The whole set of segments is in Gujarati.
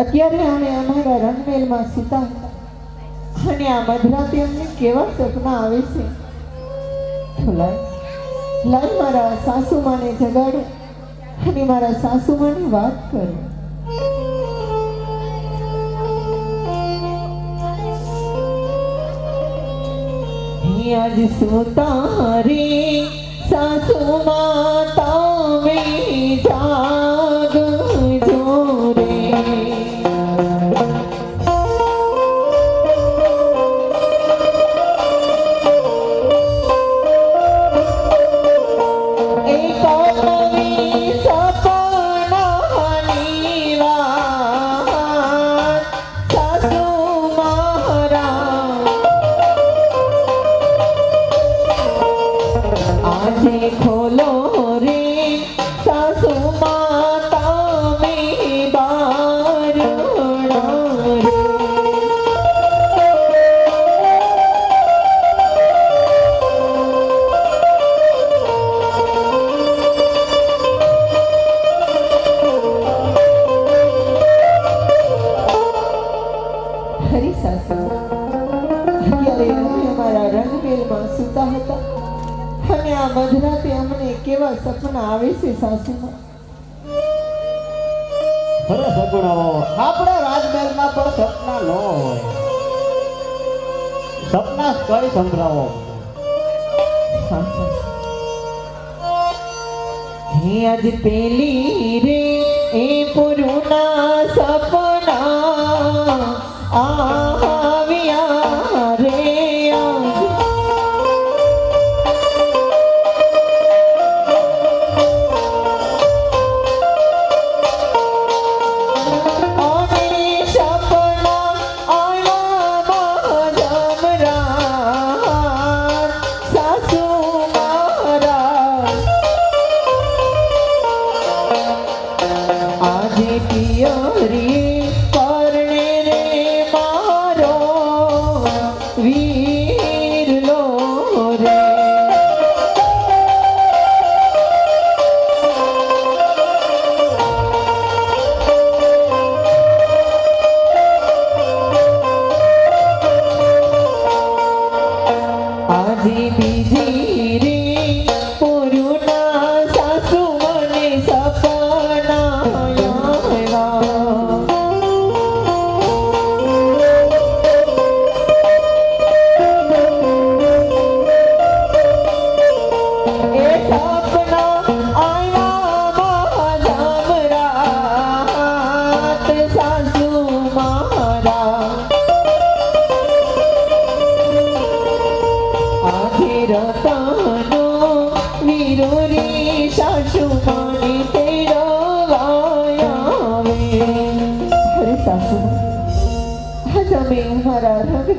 અત્યારે અમે અમારા રંગમેલમાં સીતા અને આ મધરાતે અમને કેવા સપના આવે છે. લાય મારા સાસુમાને જગાડો અને મારા સાસુમાની વાત કરો. આજ સુતા રે સાસુ માતા ખરે સગુણાઓ આપણા રાજમહેલમાં પણ સપના ન હોય સપના કઈ સંભળાવો. આજ પેલી રે, એ પુરુના સપના. આવ્યા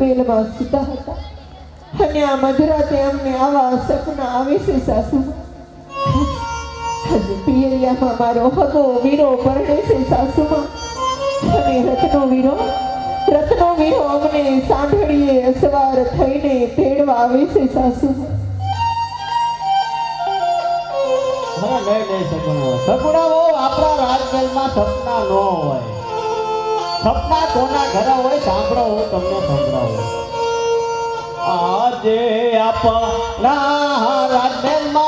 રંગમેલમાં સૂતા હતા. અને આ મધરાતે અમને આવા સપના આવે છે, સાસુ. આજે પિયરિયામાં મારો હગો વીરો પરણે છે, સાસુમાં. અને રથનો વીરો રથનો વીરો અમને સાંભળીએ અસવાર થઈને તેડવા આવે છે, સાસુ. સગુણાઓ આપણા રાજમહેલમાં સપના ન હોય. સપના કોના ઘરે હોય સાંભળો હું તમને સંભળાવું. આજે આપણા રાજમહેલમાં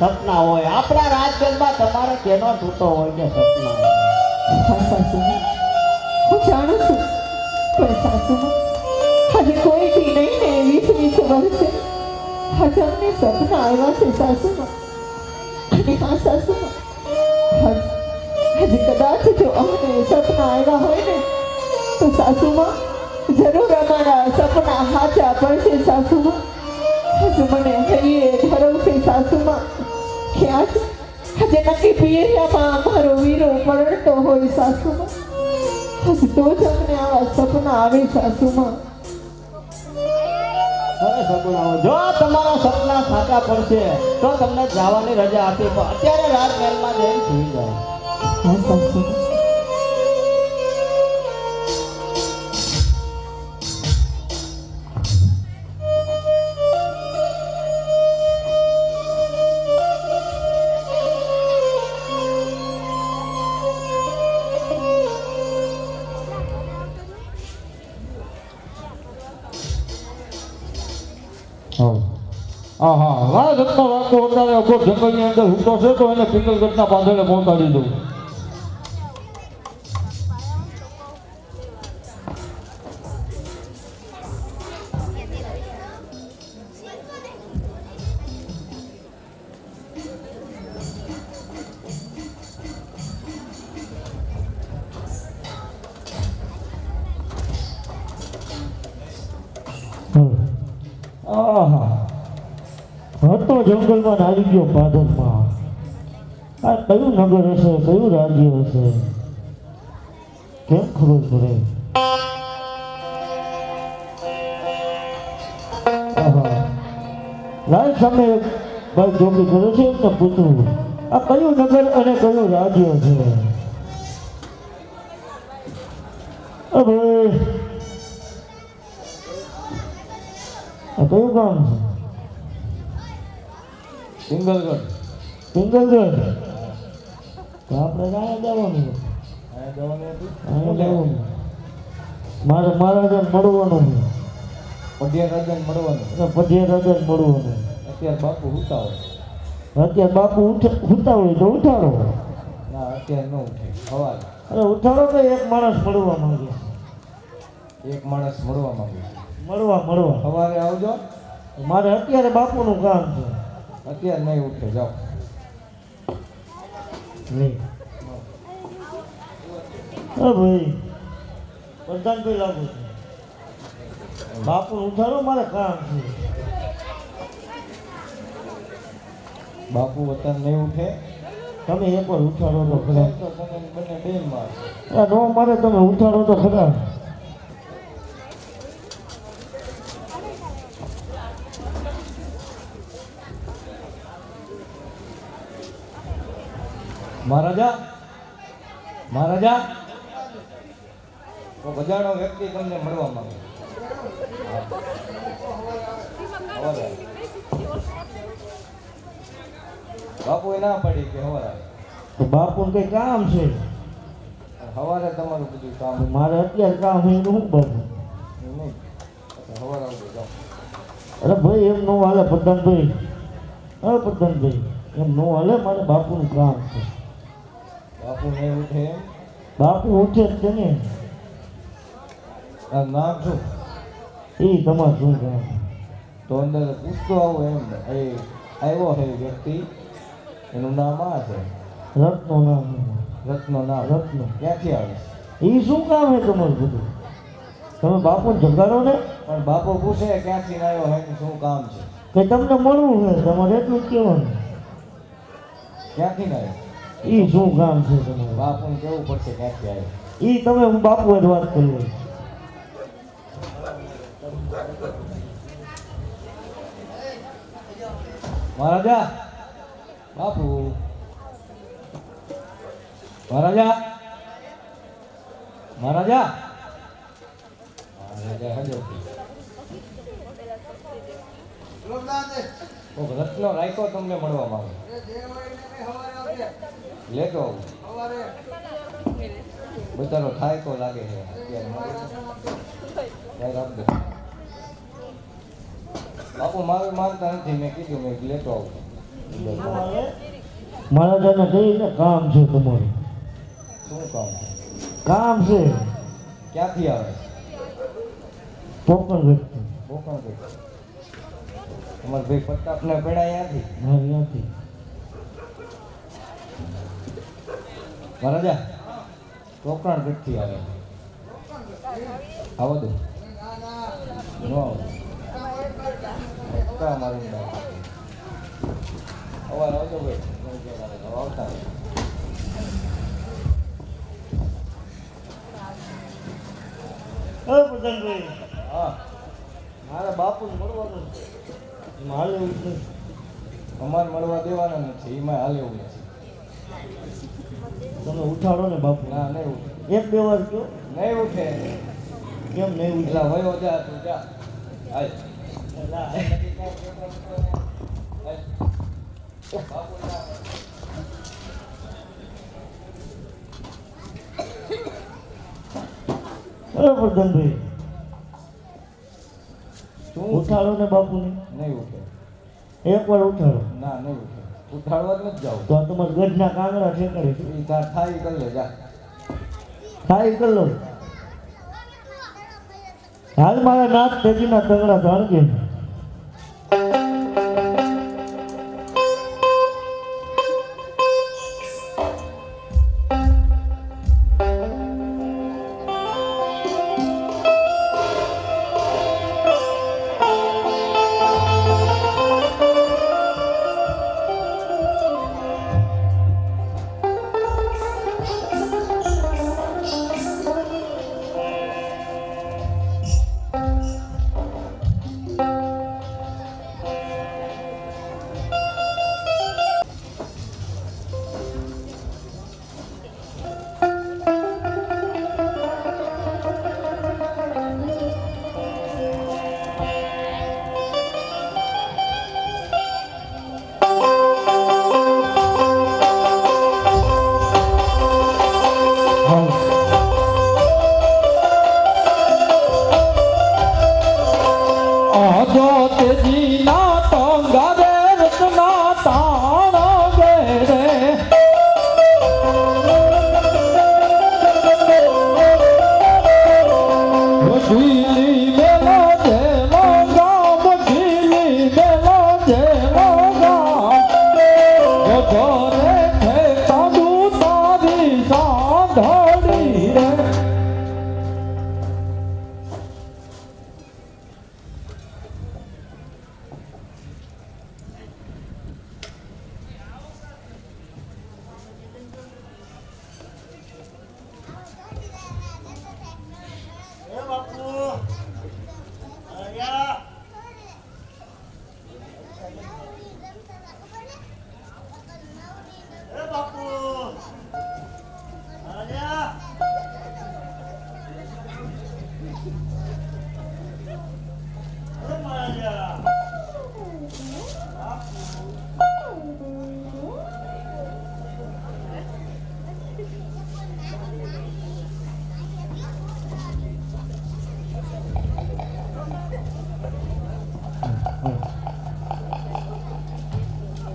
સપના હોય. આપણા રાજગંજમાં તમારે કેનો તૂટો હોય કે સપના? હા જાણું છું. પણ સાસુમાં આજે કોઈથી નહીં ને વીસ વીસ વર્ષે આજે અમને સપના આવ્યા છે સાસુમાં. અને હા, સાસુમાં. હજી કદાચ જો અમને સપના આવ્યા હોય ને, તો સાસુમાં જરૂર અમારા સપના હાચા પડશે સાસુમાં. હજુ મને હૈયે ધરવશે સાસુમાં. કે આજ આજે નક્કી પિયરિયામાં મારો વીરો પરણતો હોય સાસુમાં. હજી તો જ અમને આવા સપના આવે સાસુમાં. જો તમારા સપના સાચા પડશે તો તમને જવાની રજા આપી. પણ અત્યારે રાજમહેલમાં જઈને સુઈ જાય હા હા હા. રાજ રત્નો રાખતો અત્યારે અઘોર જંગલની અંદર હુકતો છે, તો એને પિંગલગઢના પાંદડે પહોંચાડી દઉં. હતો જંગલમાં આવી ગયો પાદરમાં. આ કયું નગર હશે? કયું રાજ્ય હશે? કેમ ખબર પડે. લાલ સામે એક ભાઈ જોગી કરે છે, એમને પૂછવું આ કયું નગર અને કયું રાજ્ય છે? આ કયું ગામ છે? સિંગલગઢ પિંગલગઢ તો આપણે ક્યાં જવાનું અહીંયા જવાની મારે મહારાજાને મળવાનું છે. પઢિયા રાજાને મળવાનું. અને પછી રાજાને મળવાનું. અત્યારે બાપુ હુતા હોય. અત્યારે બાપુ ઉઠ ઉઠતા હોય તો ઉઠાડો. ના અત્યારે ન ઉઠે. સવારે. અરે ઉઠાડો તો એક માણસ મળવા માંગે. એક માણસ મળવા માંગે. મળવા મળવા. સવારે આવજો. મારે અત્યારે બાપુનું કામ છે. અત્યારે નહીં ઉઠે જાઓ. નહીં. ભાઈ પ્રધાન ભાઈ લાગુ છે? બાપુ ઉઠાડો મારે કામ છે. બાપુ અત્યારે નહીં ઉઠે? તમે એકવાર ઉઠાડો તો ખરા. બંને બેન માર નો મારે તમે ઉઠાડો તો ખરા. મહારાજા મહારાજા. તો બજારનો વ્યક્તિ તમને મળવા માંગે. બાપુ એ ના પડી કે હવારે તો બાપુને કઈ કામ છે? સવારે તમારું બધું કામ મારે અત્યારે કામ હોય તો હું બાપુ અરે ભાઈ એમ નો હાલે પ્રધાનભાઈ. અરે પ્રધાનભાઈ. એમ નો હાલે મારે બાપુનું કામ છે. બાપુ નહીં ઉઠે બાપુ ઉઠે જ છે ને. નામ શું? એ તમારે શું છે તો અંદર પૂછતો આવું એમ. એ આવ્યો છે વ્યક્તિ. એનું નામ આ છે. રત્નો નામ. રત્નો નામ. રત્નો. ક્યાંથી આવે? એ શું કામ છે તમારું બધું તમે બાપુ જગાડો ને. પણ બાપુ પૂછે ક્યાંથી આવ્યો ને શું કામ છે? કે તમને મળવું છે તમારે એટલું જ કહેવાનું. ક્યાંથી આવ્યો? એ શું કામ છે તમે બાપુને કેવું પડશે ક્યાંથી આવ્યો એ તમે હું બાપુ જ વાત કરું મહારાજા બાપુ. મહારાજા. મહારાજા. મહારાજા હજો કોક રત્નો રાખ્યો તમને મળવા માંગે લેતો બધાનો થાય તો લાગે છે. બાપુ મારું માનતા નથી. મેં કીધું મેં લેતો આવું. મહારાજાને કહીને કામ છે તમારું. શું કામ કામ છે. ક્યાંથી આવે? પોકણ વ્યક્તિ. બોકણ ભાઈ તમારા ભાઈ પ્રતાપને પેડા ત્યાંથી મારી ત્યાંથી મહારાજા કોકણ ગઢથી આવે? આવો દો ન આવો. કા મારી અવાર આવજો ભાઈ આવતા પ્રધાનભાઈ. હા. મારા બાપુ મળવાનું છે. એમાં હાલે એવું છે. અમારે મળવા દેવાના નથી એમાં હાલે એવું નથી. તમે ઉઠાડો ને બાપુ. ના નહીં ઉઠે. એક બે વાર કયો નહીં ઉઠે. કેમ નહીં ઉઠે? વયો જા તું જા. હાલ. પ્રધાનભાઈ તું ઉઠાડો ને બાપુને. નહીં ઉઠે. એક વાર ઉઠાડો. ના નહીં ઉઠે. ઉઠાડવા જ નથી જાવ તો તમારા ગઢના કાંગડા છે એ તાર થાય કરી લે જા. થાય કર લો. હાલ મારા નાથ તેજીના તંગડા જાણજે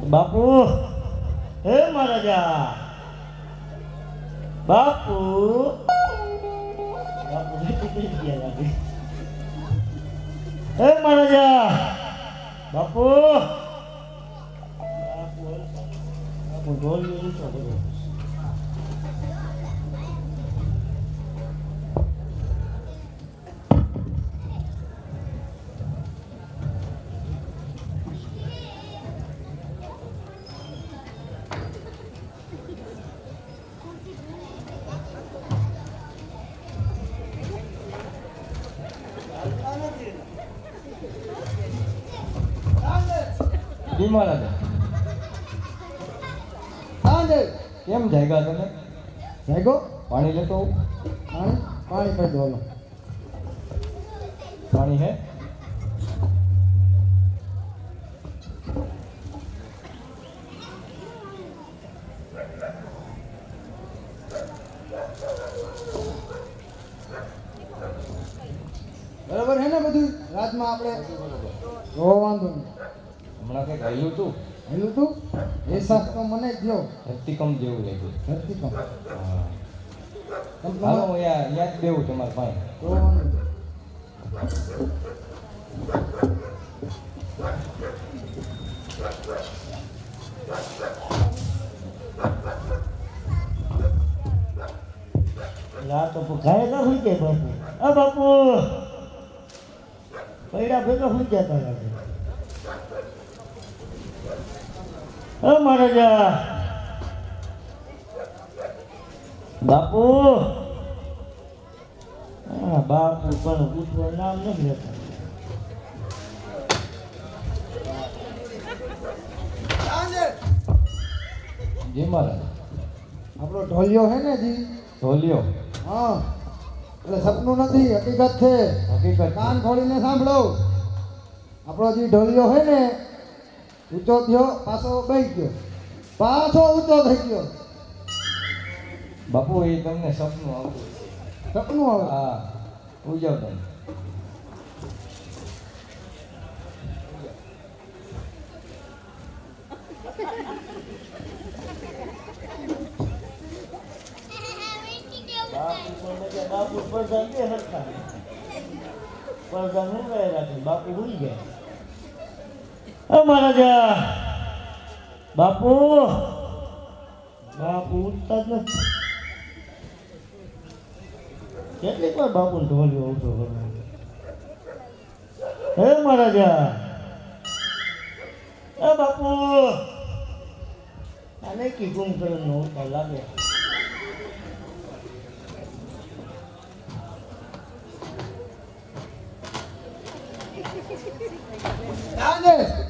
બાપુ હે મહારાજા બાપુ હે મહારાજા બાપુ બાપુ બાપુ ઢોલિયો બીમાર હતા. કેમ જાગ્યા તમે? જાગો પાણી લેતો? પાણી પાણી પર દો પાણી હે બરાબર હે ને બધું રાજમાં આપણે તો વાંધો નહીં હમણાં તું? આવ્યું હતું તું? એ શાક તો મને જ લો ધરતીકમ જેવું લાગ્યું. ધરતી કમ હા. તમ હાલો તમારે હું યા યાદ દેવું તમારે પાસે તો. લા તો ઘરે ના હોઈ જાય બાપુ આ બાપુ! પૈડા ભેગા હોઈ જતા લાગે ઓ મહારાજા. બાપુ. હા બાપુ પણ પૂછવા નામ નથી લેતા. જી મહારાજ. આપણો ઢોલિયો હે ને જી? ઢોલિયો. હા. એટલે સપનું નથી હકીકત છે. હકીકત કાન ખોલીને સાંભળો. આપણો જે ઢોલિયો હોય ને ઊંચો થયો પાછો બેસી ગયો. પાછો ઊંચો થઈ ગયો. બાપુ એ તમને સપનું આવતું સપનું આવે? હા ઉજવ તમે. બાપુ પડદા બે હરખા પડદા મુકાય રાખે બાપુ ભૂલી ગયા. અ મહારાજા બાપુ બાપુ ઉઠતા જ કેટલીક વાર બાપુ ઢોલ્યો ઉઠો હે મહારાજા એ બાપુ આને કી ગુમ કરીને ઉઠતા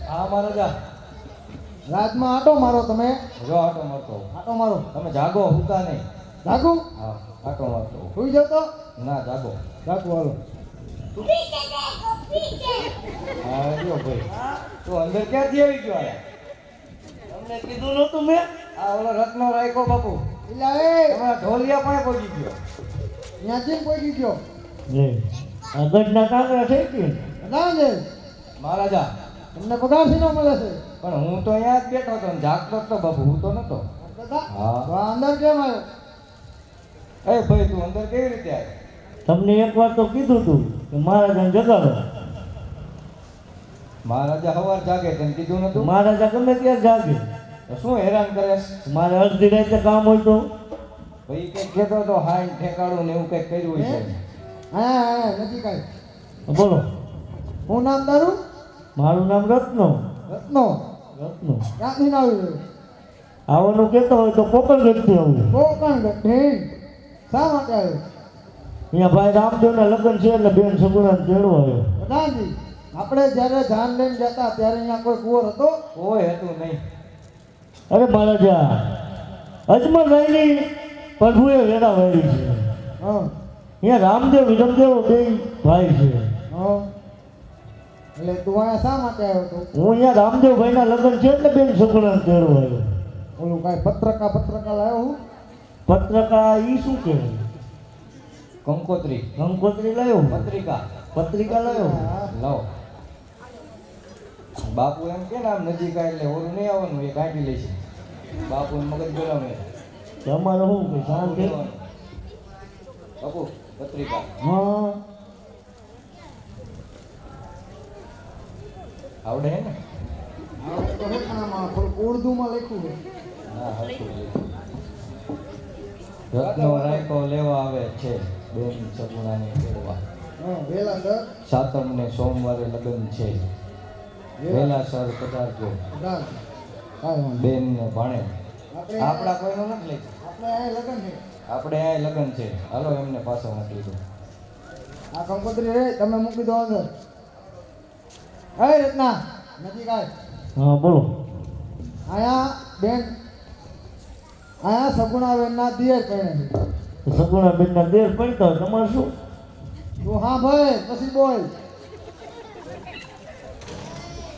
હા મહારાજા. આટો મારો તમે. જો આટો મારતો આટો મારો. તમે જાગો હુતા નહીં. જાગું? હા આટો મારતો સુઈ જતો ના જાગો. જાગું હાલો. હા જો ભાઈ. તો અંદર ક્યાંથી આવી ગયો તમને કીધું નહોતું મેં? આ ઓલો રત્નો રાયકો બાપુ. એટલે એ તમારા ઢોલિયા પાસે પહોંચી ગયો. ત્યાંથી પહોંચી ગયો. લે. આ ગઢના કાંકરા થઈ ગયું રાંજે મહારાજા તમને પગારથી મળે છે. પણ હું તો અહીંયા જ બેઠો હતો ને જાગતો હતો તો બાપુ હું તો નતો. હા. અંદર કેમ આવ્યો? એ ભાઈ તું અંદર કેવી રીતે આવ્યો? તમને એક વાર તો કીધું તું કે મહારાજાને જગાડો. મહારાજા સવાર જાગે તને કીધું નતું? મહારાજા ગમે ત્યાં જાગે. તો શું હેરાન કરે મારે અડધી રાતે કામ હોય તો? ભાઈ કંઈક કહેતો તો હાઈ ઠેકાડું ને એવું કંઈક કર્યું હોય છે. હા હા નથી કાંઈ. બોલો. હું નામ તારું મારું નામ રત્નો. રત્નો. રત્નો. ક્યાંથી ના આવ્યું આવવાનું કહેતો હોય તો કોકણ ગઢથી આવું. કોકણ ગઢી શા માટે આવ્યો? અહીંયા ભાઈ રામદેવના લગ્ન છે એટલે બેન સગુણાને તેડવો આવ્યો. પ્રધાનજી આપણે જ્યારે જાન લઈને જતા ત્યારે અહીંયા કોઈ કુંવર હતો? કોઈ હતું નહીં. અરે મહારાજા અજમલ ભાઈની પ્રભુએ વેરા વાળી છે. અહીંયા રામદેવ વિરમદેવ બે ભાઈ છે. હા. એટલે તું અહીંયા શા માટે આવ્યો તો હું અહીંયા રામદેવભાઈના લગ્ન છે એટલે બેન સગુણાને તેડવા આવ્યો. ઓલું કાંઈ પત્રકા પત્રકા લાવ્યો હું? પત્રકા ઈ શું કે કંકોત્રી. કંકોત્રી લાવ્યો પત્રિકા. પત્રિકા લાવ્યો હા. લાવો. બાપુ એમ કે ને આમ નજીક આવે એટલે ઓલું નહીં આવવાનું એ કાઢી લેશે. બાપુ એમ મગજ ગરમ હે તમારે શું શાંતિ બાપુ પત્રિકા. હા. આવડે હે ને? આ તો હે થોડુંક ઉર્દુમાં લખ્યું હરખું રત્નો રાયકો લેવા આવે છે બેન સગુણાને તેડવા વેલા સર. સાતમ ને સોમવારે લગ્ન છે. વહેલા સર પધારજો. બેન ને ભાણે. આપણા કોઈનું નથી લખ્યું. આપણે લગન આપણે આ લગ્ન છે. હાલો એમને પાછો મોકલી દો. આ કંકોત્રી રે તમે મૂકી દો અંદર. હે રત્ના. નથી આય હા બોલો. આયા બેન આયા સગુણાબેનના દિયર કહેણે સગુણા બેનના દેર પડતા હોય તમારે શું? તું હા ભાઈ પછી બોલ.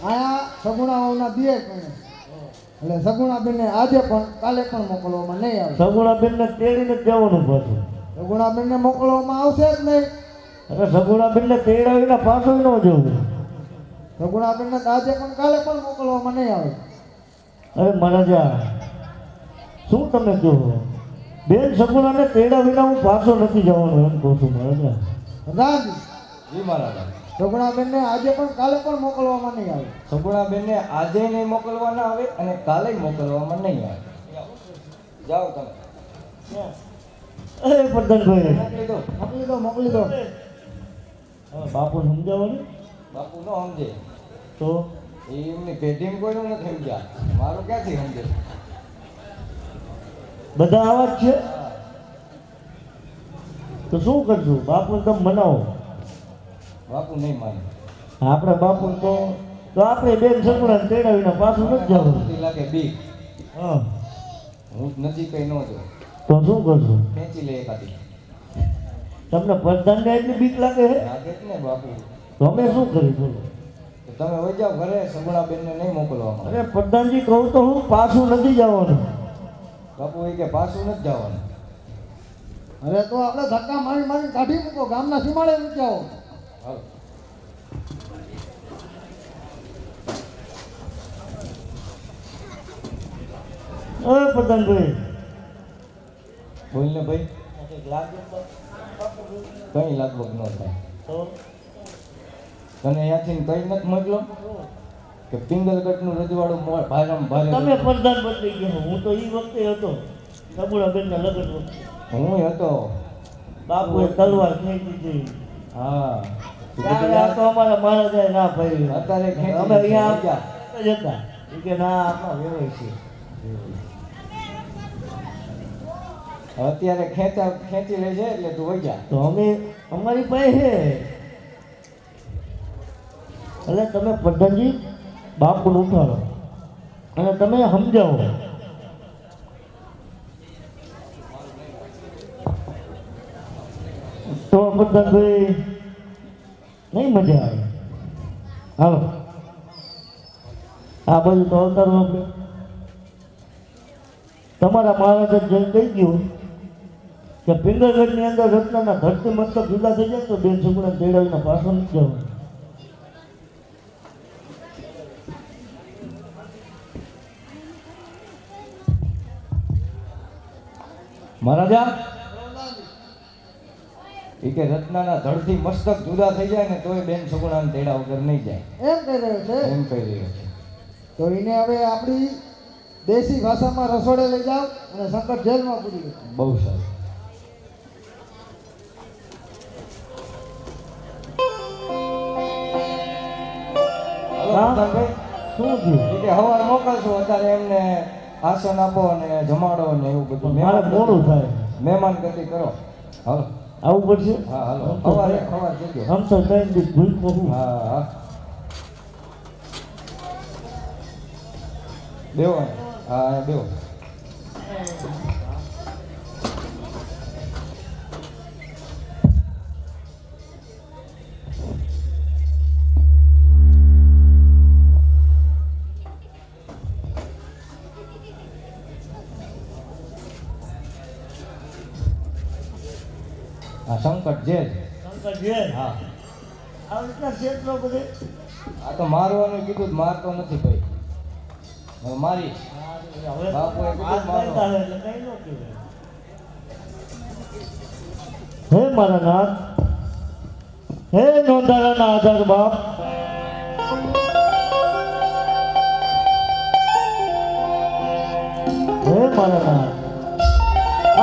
આયા સગુણાઓના દિયર કહેણે એટલે સગુણાબેનને આજે પણ કાલે પણ મોકલવામાં નહીં આવે સગુણા બેનને તેડીને જવાનું પાછું. સગુણાબેનને મોકલવામાં આવશે જ નહીં. એટલે સગુણા બેનને તેડાવીને પાછું ન જવું. સગુણાબેનને તો આજે પણ કાલે પણ મોકલવામાં નહીં આવે. અરે મહારાજા શું તમે કહો? બેન સગુણાને તેડા વિના હું પાછો નથી જવાનો એમ કહું છું મહારાજા. રાજ જી મહારાજા. સગુણાબેનને આજે પણ કાલે પણ મોકલવામાં નહીં આવે. સગુણા બેનને આજે નહીં મોકલવાના આવે અને કાલે મોકલવામાં નહીં આવે. જાઓ તમે. અરે પ્રધાનભાઈ મોકલી દો. મોકલી દો મોકલી દો. હા, બાપુને સમજાવવાનું બાપુ નો સમજે. તો? એમની પેઢીમાં કોઈનું નથી સમજ્યા મારું ક્યાંથી સમજે? બધા આવા જ છે? તો શું કરશું? બાપુ તમે મનાવો. બાપુ નહીં માને. આપણે બાપુ તો તો આપણે બેન સગુણા તેડાવીને પાછું નથી જવું લાગે બીક. હા. હું નથી કઈ ન જો તો શું કરશું? ખેંચી લે એકાદી. તમને પ્રધાનને એટલી બીક લાગે છે લાગે ને બાપુ. તો અમે શું કરીશું તમે વહી જાઓ ઘરે સગુણા બેનને નહીં મોકલવામાં અરે પ્રધાનજી કહું તો હું પાછું નથી જવાનું. બાપુ એ કે પાછું નથી જવાનું. અરે તો આપણે ધક્કા મારી મારી કાઢી મૂકો ગામના સીમાડે નથી જાઓ અરે પ્રધાનભાઈ. બોલ ને ભાઈ. કઈ લાગવગ ન થાય. તો? તને અહીંયાથી કઈ નથી મોકલો કે પિંગલગઢનું રજવાડું ભારેમાં ભારે તમે પ્રધાન બદલી ગયો. હું તો એ વખતે હતો. સગુણા બેનના લગ્ન વખતે. હું હતો. બાપુએ તલવાર ખેંચી હતી. હા. ત્યારે તો અમારા મહારાજાએ ના ભાઈ અત્યારે અમે અહીંયા આવ્યા જ હતા. કે ના આપણા વેવાય છે. અત્યારે ખેંચા ખેંચી લે છે એટલે તું વહી જા. તો અમે અમારી પાસે એટલે તમે પ્રધાનજી, બાપુને ઉઠાડો. અને તમે સમજાવો. તો પ્રધાનભાઈ નહીં મજા આવે. હાલો. આ બાજુ તો અવતારો તમારા મહારાજ જઈને કહી ગયું કે પિંગળગઢની અંદર રત્નના ધરતી મતલબ જુદા થઈ જાય તો બેન છોકરા તેડાવીને પાછળ નથી જવાનું મહારાજા એ કે રત્નાના ધડથી મસ્તક જુદા થઈ જાય ને તોય બેન સુગુણાને તેડા વગર નહીં જાય. એમ કહી રહ્યો છે. એમ કહી રહ્યો છે. તો એને હવે આપણી દેશી ભાષામાં રસોડે લઈ જાઓ અને સંકટ જેલમાં પૂરી બહુ સારું? શું થયું? એટલે કે હવાર મોકલશું અત્યારે એમને આસન આપો અને જમાડો ને એવું બધું. મારે મોડું થાય. મહેમાન ગતિ કરો. હાલો. આવું પડશે? હા હાલો. અવાર સવારે સવાર જજો. આમ તો કઈ દી ભૂલ કહું હા હા. બેવો અહીં. હા બેવો સંકટ જે. સંકટ જેલ હા. આવી રીતના ક્ષેત્રો બધે આ તો મારવાનું કીધું મારતો નથી ભાઈ. હવે મારી. હવે બાપુએ કીધું હાથ મારો. બાંધતા હોય એટલે કઈ ન કહેવાય. હે મારા નાથ હે નોંધારાના આધાર બાપ. હે મારા નાથ